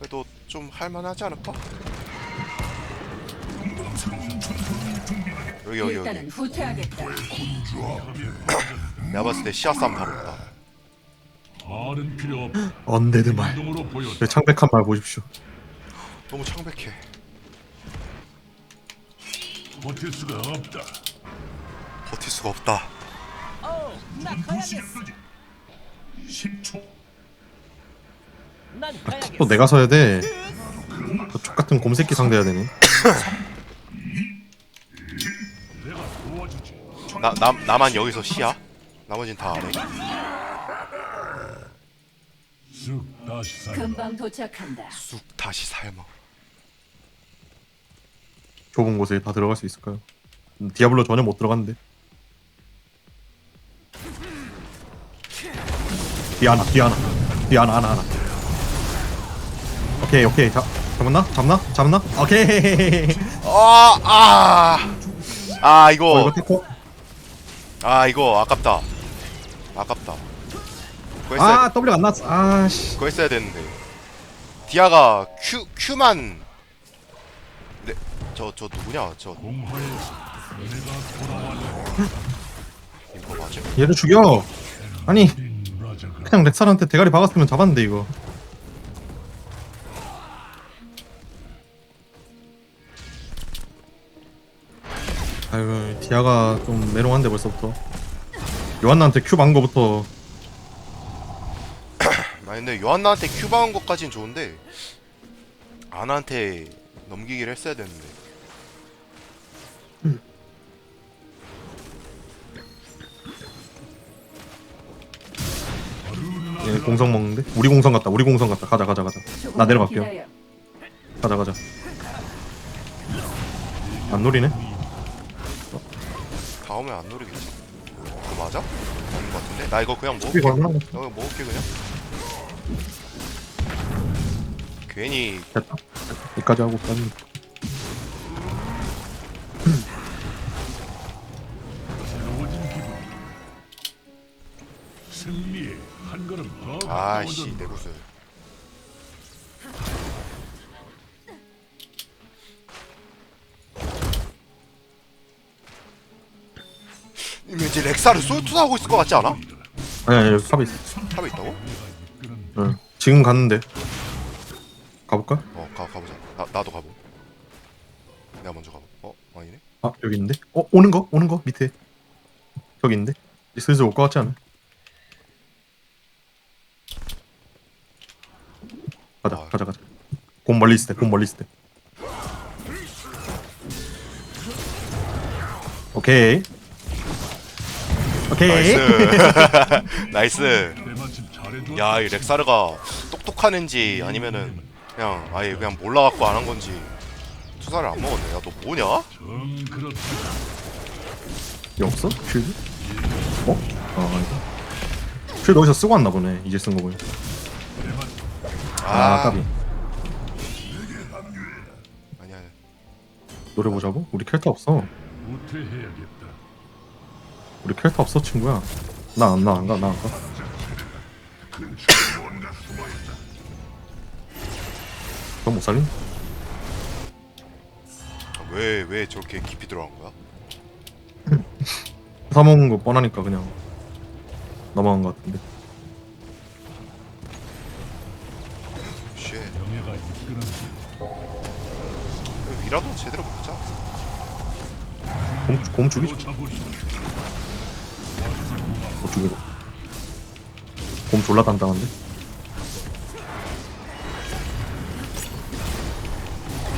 그래도 좀 할만하지 않을까? 여기 여기 여기 일단은 후퇴하겠다. 내가 봤을 때 시야 싸움 바로 있다 말은 필요 없. 언데드 말. 행동으로 보여. 내 창백한 말 보십시오. 너무 창백해 버틸 수가 없다. 버틸 수가 없다 나 가야겠어. 10초. 난 가야겠어. 또 내가 서야 돼. 저족 같은 곰새끼 상대해야 되네. 나, 나, 나만 여기서 시야? 나머진 다 안해 쑥 다시 살. 금방 도착한다. 쑥 다시 삶아 좁은 곳에 다 들어갈 수 있을까요? 음, 디아블로 전혀 못 들어갔는데. 디아나, 디아나, 디아나, 하나, 하나. 오케이, 오케이. 잡, 잡았나? 잡나? 잡나? 오케이. 아, 아, 아 어, 이거 이거 테코. 아 이거 아깝다 아깝다 그거 했어야, 아, W 안 났어. 아, 씨. 그거 했어야 되는데 디아가 Q, Q만 네, 저, 저 누구냐 저. 이거 맞지? 얘를 죽여. 아니, 그냥 렉살한테 대가리 박았으면 잡았는데 이거. 디아가 좀 메롱한데 벌써부터. 요한나한테 큐 박은 거부터 아 근데 요한나한테 박은 것까진 좋은데 아나한테 넘기기를 했어야 되는데 얘 공성 먹는데? 우리 공성 같다. 우리 공성 같다. 가자, 가자, 가자. 나 내려갈게요. 가자, 가자. 안 노리네? 다음에 안 노리겠지 그거 맞아? 아닌 것 같은데? 나 이거 그냥 먹을게 이거 얼마나 나 이거 먹을게 그냥 괜히 됐다. 여기까지 하고 빠지. 한 걸음 더 가까워졌다. 내 구슬 왠지 렉사를 솔투하고 있을 것 같지 않아? 아니, 아니, 여기 탑에 있어. 탑에 있다고? 응. 지금 갔는데. 가볼까? 어 가, 가보자 나, 나도 가보 내가 먼저 가보 어? 아니네? 아, 여기 있는데? 어, 오는 거? 오는 거? 밑에. 저기 있는데? 이제 슬슬 올 것 같지 않아? 가자, 아. 가자, 가자. 곰 멀리 있을 때, 곰 멀리 있을 때. 오케이. 오케이. 나이스 나이스. 야 이 렉사르가 똑똑한 앤지 아니면은 그냥 아예 그냥 몰라갖고 안 한 건지 투사를 안 먹었네 야 너 뭐냐? 여기 없어? 쉴드? 어? 아, 이거. 쉴드 어디서 쓰고 왔나 보네. 이제 쓴 거 보니. 아, 까비. 아니야 아니야. 노래 보자고? 우리 캐릭터 없어. 우퇴해야겠다. 우리 캐릭터 없어, 친구야. 나, 안- 나, 안 가, 나, 안 가. 너못 살린? 왜, 왜 저렇게 깊이 들어간 거야? 사 먹은 거 뻔하니까 그냥 넘어간 것 같은데. 쉣 위라도 제대로 먹자 곰, 곰 죽이죠. 못 죽이고. 곰 졸라 단단한데?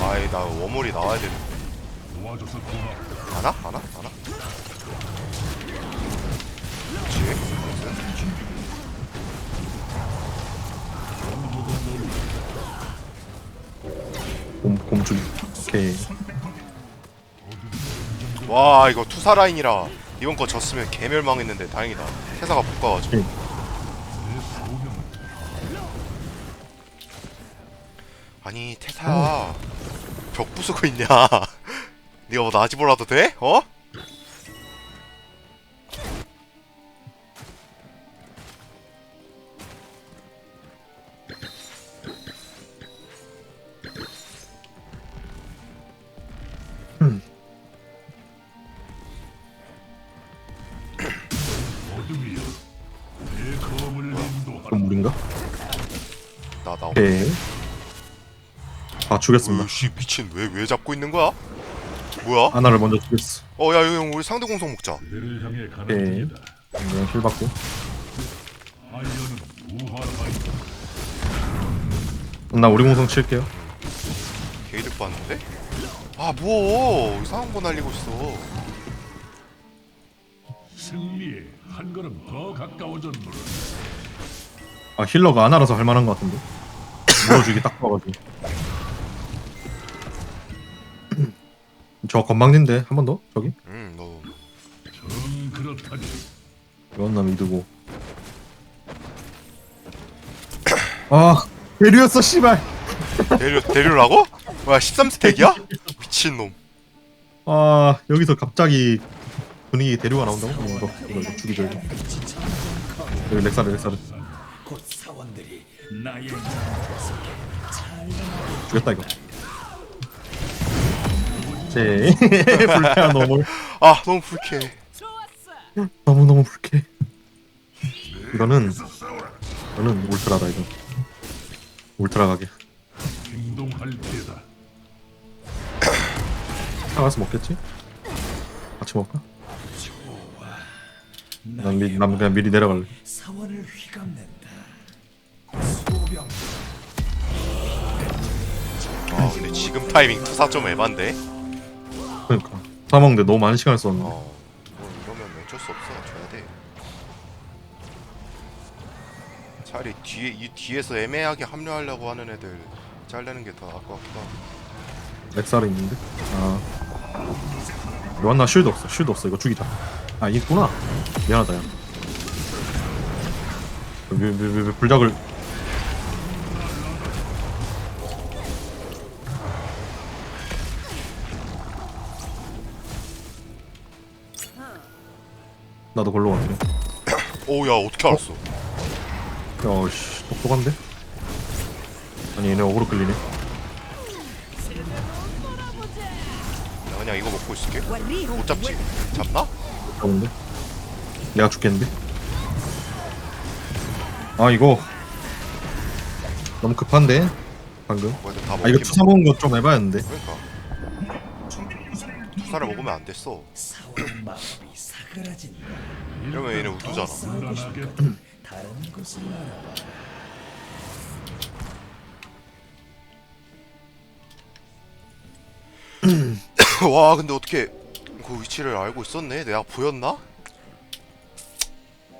아이 나 워몰이 나와야 되는데 도와줘서 고맙다. 안와? 안 와? 안 와? 그렇지 나이스. 곰, 곰 죽이. 오케이. 와 이거 투사 라인이라 이번 거 졌으면 개멸망했는데 다행이다 태사가 못 가가지고 응. 아니 태사야 벽 부수고 있냐 네가 뭐 나지 몰라도 돼? 어? 그럼 우린가? 나 나와. 예. 아 죽였습니다. 씨 미친 왜 왜 잡고 있는 거야? 뭐야? 하나를 먼저 죽였어. 어야 형 우리 상대 공성 먹자. 오케이. 그냥 힐 받고. 나 우리 공성 칠게요. 게이득 봤는데? 아 뭐? 이상한 거 날리고 있어. 한 걸음 더 가까워졌노라. 아 힐러가 안 알아서 할 만한 것 같은데 물어주기 딱 봐가지고 저 건방진데 한 번 더? 저기? 응너 정 그렇다니. 이건 나 믿고 아 대류였어 씨발 데려 데려라고? 뭐야 13스택이야? 미친 놈. 아 여기서 갑자기 분위기 대류가 나온다고? 이거 이거 이거 죽이죠 이거 여기 렉사르 렉사르 죽였다 이거 제 불쾌한 너무 아 너무 불쾌해. 좋았어. 너무 너무 불쾌해 이거는 이거는 울트라다 이거 울트라 가게. 사가서 먹겠지? 같이 먹을까? 난, 미, 난 그냥 미리 내려갈래 사원을 휘감는다. 아 근데 지금 타이밍 투사 좀 에반데. 그러니까 사 먹는데 너무 많은 시간 을 썼네 어 뭐 이러면 어쩔 수 없어 줘야 돼. 차라리 뒤에 이 뒤에서 애매하게 합류하려고 하는 애들 자르는 게더 나을 것 같기도 하고. 렉사르 있는데? 아 요한나 쉴드 없어 쉴드 없어 이거 죽이자 아 있구나 미안하다 야 왜, 왜, 왜, 왜 불작을 나도 걸로 갈게 오야 어떻게 알았어? 야씨 똑똑한데? 아니 얘네 어그로 끌리네 나 그냥 이거 먹고 있을게. 못 잡지? 잡나? 잡은데? 내가 죽겠는데? 아 이거 너무 급한데? 방금 뭐야 다아 이거 투사 먹은 거 좀 해봐야했는데 그러니까 투사를 먹으면 안 됐어. 이러면 얘네 우두잖아. 와 근데 어떻게 그 위치를 알고 있었네? 내가 보였나?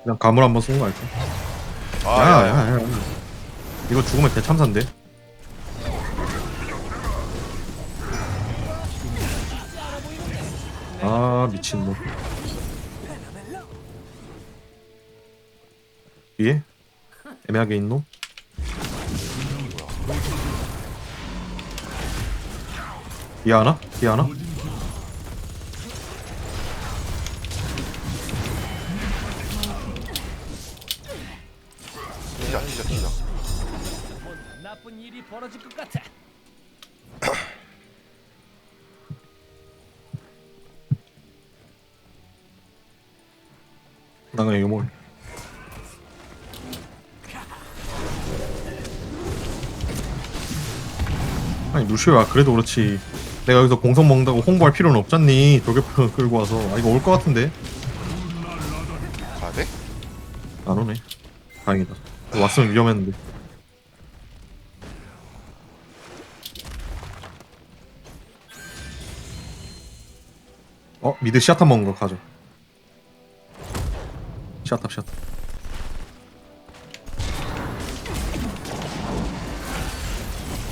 그냥 가물 한번 쏜거 알지? 아 야, 야. 야야야 이거 죽으면 대참사인데? 아 미친놈 위에? 애매하게 있노? 뒤에 하나? 뒤에 하나? 뛰자 뛰자. 뭔가 나쁜 일이 벌어질 것 같아. 나 그냥 이거 먹을 아니 루시오야 그래도 그렇지. 내가 여기서 공성 먹는다고 홍보할 필요는 없잖니. 돌격편 끌고 와서. 아 이거 올 것 같은데. 가야 돼? 안 오네. 다행이다 왔으면 위험했는데 어? 미드 시아탑 먹은 거 가져 시아탑 시아탑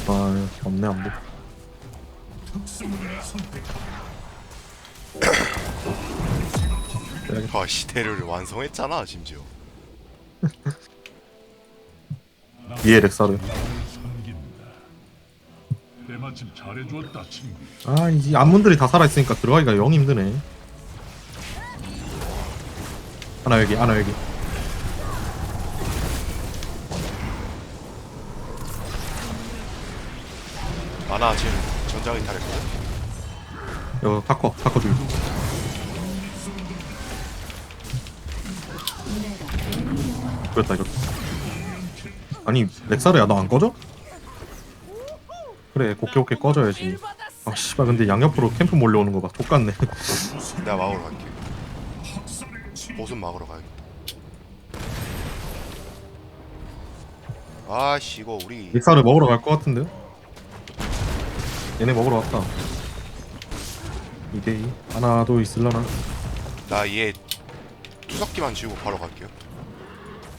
아 없네 안보 아씨 대류를 완성했잖아 심지어. 위에 렉사르. 때마침 잘해주었다 친구. 아 이제 안문들이 다 살아있으니까 들어가기가 영 힘드네 하나 여기 하나 여기 아나 지금 전장 이 탈했거든. 여 타커 타커 줄 그랬다 이거 아니 렉사르야 너 안 꺼져? 그래 곱게 곱게 꺼져야지 아 씨발 근데 양옆으로 캠프 몰려오는 거봐 족같네 내가 막으러 갈게 보슨 막으러 가야겠다 아씨 이거 우리 믹사를 먹으러 갈 것 같은데요? 얘네 먹으러 왔다 2대2 하나도 있을라나 나 얘 투석기만 지우고 바로 갈게요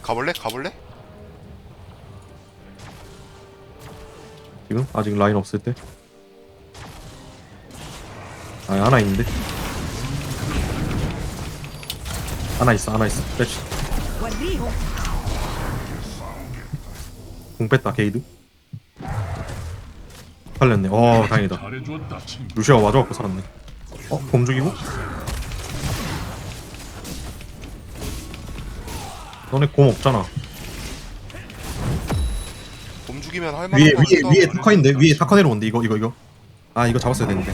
가볼래? 가볼래? 지금? 아직 라인 없을 때? 아 하나 있는데? 하나 있어 하나 있어 빼치 공 뺐다 게이드 살렸네 어 다행이다. 루시아가 와줘갖고 살았네 어? 곰 죽이고? 너네 곰 없잖아 곰 죽이면 할 만한 위에 거 위에 위에. 타커인데? 위에 타커 내려온대. 이거 이거 이거. 아 이거 잡았어야 되는데.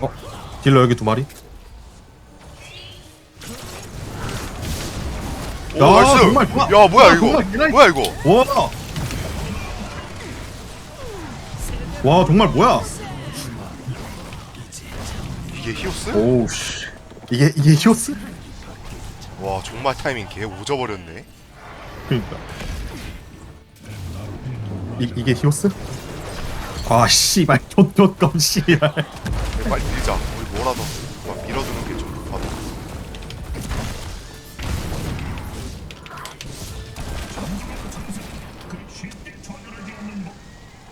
어? 딜러 여기 두 마리? 오 야, 나이스! 정말 좋아. 야 뭐야 야, 이거? 정말 뭐야 이거? 와! 와 정말 뭐야? 이게 히오스? 오우 씨. 이게 이게 히오스? 와 정말 타이밍 개 오져버렸네. 그니까 이, 이게 히오스? 아 씨발 좆좆검 씨발. 빨리 밀자. 우리 뭐라도. 막 밀어주는 게 좀 좋아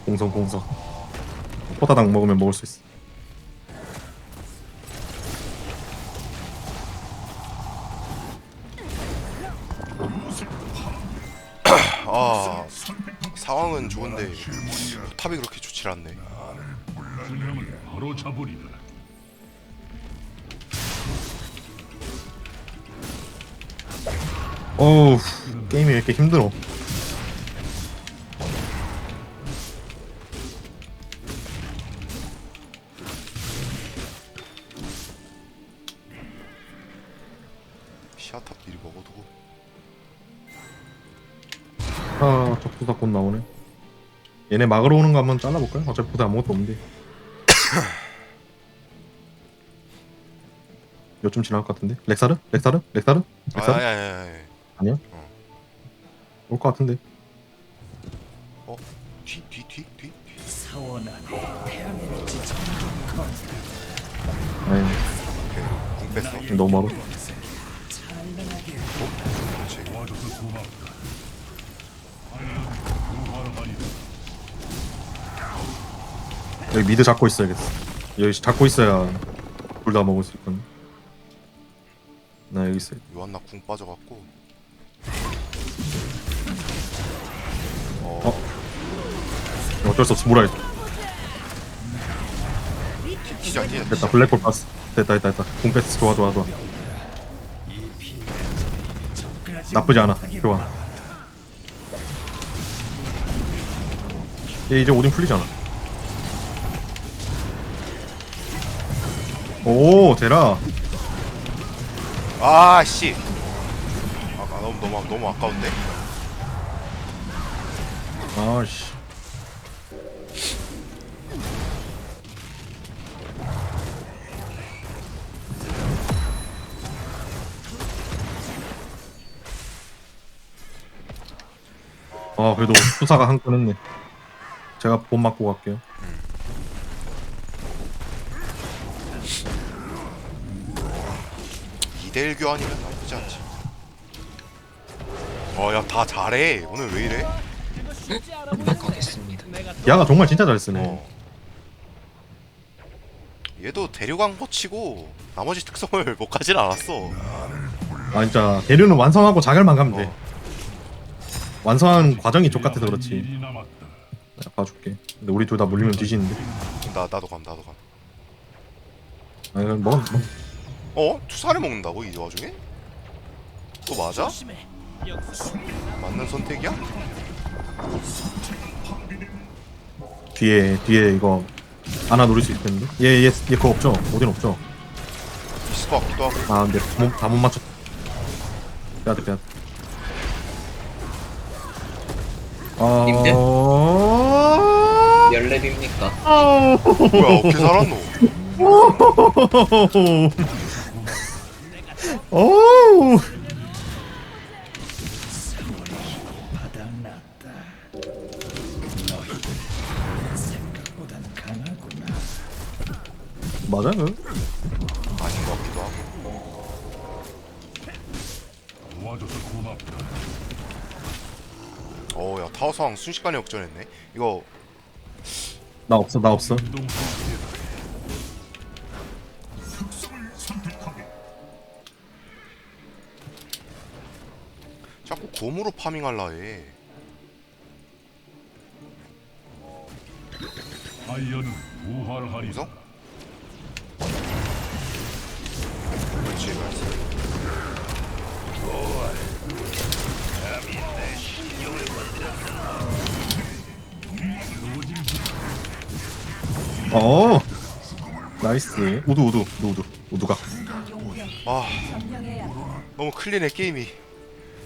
공성 공성. 포다당 먹으면 먹을 수 있어 탑이 그렇게 좋질 않네. 균형을 바로 잡으리라. 어우 게임이 왜 이렇게 힘들어? 시아탑 미리 먹어두고. 아 적수다 곧 나오네 얘네 막으러 오는 거 한번 잘라볼까요? 어차피 보다 아무것도 없는데 요쯤 지나갈 것 같은데 렉사르? 렉사르? 렉사르? 아 렉사르? 아니 아니. 아니야? 어. 올 것 같은데 뒤뒤 뒤뒤궁 뺐어 너무 멀어 찬란하게 그렇지 여기 미드 잡고 있어야겠어. 여기 잡고 있어야 둘 다 먹을 수 있거든. 나 여기 있어요 요한나 궁 빠져갖고. 어? 어쩔 수 없어 몰아야 돼 티자 티자 됐다 블랙홀 봤어. 됐다 됐다 됐다. 공 뺐어. 좋아 좋아 좋아. 나쁘지 않아. 좋아. 얘 이제 오딘 풀리잖아 오 제라. 아씨. 아 너무 너무 너무 아까운데. 아씨. 아 그래도 수사가 한 건 했네. 제가 본 맞고 갈게요 2대1 교환이면 나쁘지 않지. 어야 다 잘해. 오늘 왜 이래? 가겠습니다. 내가 야가 정말 진짜 잘 쓰네. 어. 얘도 대류광 고치고 나머지 특성을 못 가진 않았어. 아 진짜 대류는 완성하고 자결만 가면 돼. 어. 완성하는 과정이 족 같아서 그렇지. 일이 남았다. 내가 봐줄게. 근데 우리 둘 다 물리면 뒤지는데. 나 나도 감 나도 감. 아 이건 먹어 먹어 어? 투사를 먹는다고 이 와중에? 또 맞아? 맞는 선택이야? 뒤에 뒤에 이거 하나 노릴 수 있겠는데? 얘얘 얘, 얘 그거 없죠? 오딘 없죠? 있을 것 같기도 하고 아 근데 다못 맞췄 빼야 돼 빼야돼 아... 님들? 맵입니까? 뭐야 어떻게 살았노? 오. 강하구나. 맞아요. 아닌 것 같기도 하고. 어야 타워 상황 순식간에 역전했네. 이거 나 없어, 나 없어. 곰으로 파밍할라 해. 부활하리라. 그렇지 말씀. 어. 나이스. 우두, 우두, 우두, 우두, 우두가. 아 너무 클린해 게임이.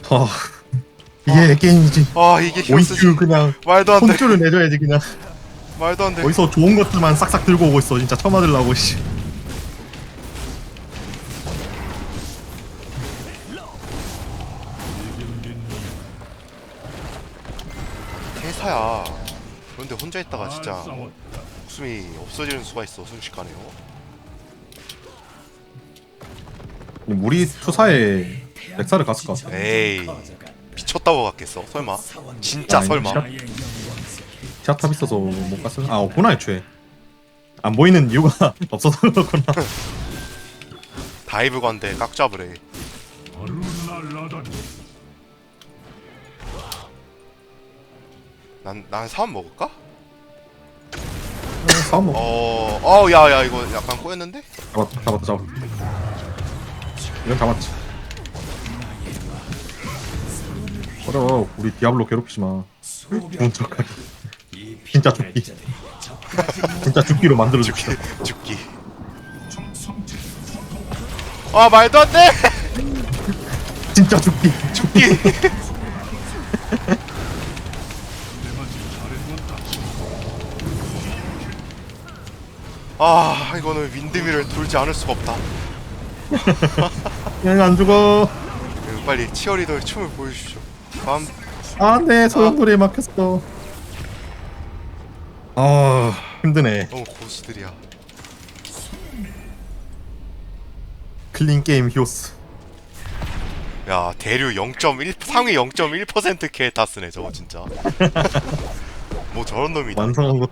아. 이게 게임이지. 아 이게 히오스지. 오이큐 그냥 말도 안 돼. 혼쭐을 내줘야지 그냥. 말도 안 돼. 어디서 좋은 것들만 싹싹 들고 오고 있어. 진짜 처맞으려고 씨. 대사야. 그런데 혼자 있다가 잘 진짜. 목숨이 없어지는 수가 있어 순식간에요. 우리 투사에 렉사를 갔을 것 같아. 에이 미쳤다고 갔겠어? 설마? 진짜 아니, 설마? 샷- 티아탑 있어서 못 갔어. 아 없구나 애초에. 안 보이는 이유가 없어서 그렇구나. 다이브 관대 깍잡으래. 어루날라다니. 난난 사업 먹을까? 싸움 뭐. 어, 어, 야, 야, 이거 약간 꼬였는데? 잡았다, 잡았다, 잡았다. 이건 잡았지. 어려워, 우리 디아블로 괴롭히지 마. 좋은 척하게. 진짜 죽기. 진짜 죽기로 만들어 줍시다. 죽기. 아, 말도 안 돼! 진짜 죽기. 죽기! 아, 이거는 윈드미를 돌지 않을 수가 없다. 그냥 안 죽어. 이거 빨리 치어리더의 춤을 보여주십시오. 다음, 아, 네, 소용돌이에 막혔어. 아, 힘드네. 너무 고수들이야. 클린 게임 히오스. 야, 대류 0.1, 상위 0.1% 케타스네, 저거 진짜. 뭐 저런 놈이 다 완성한 것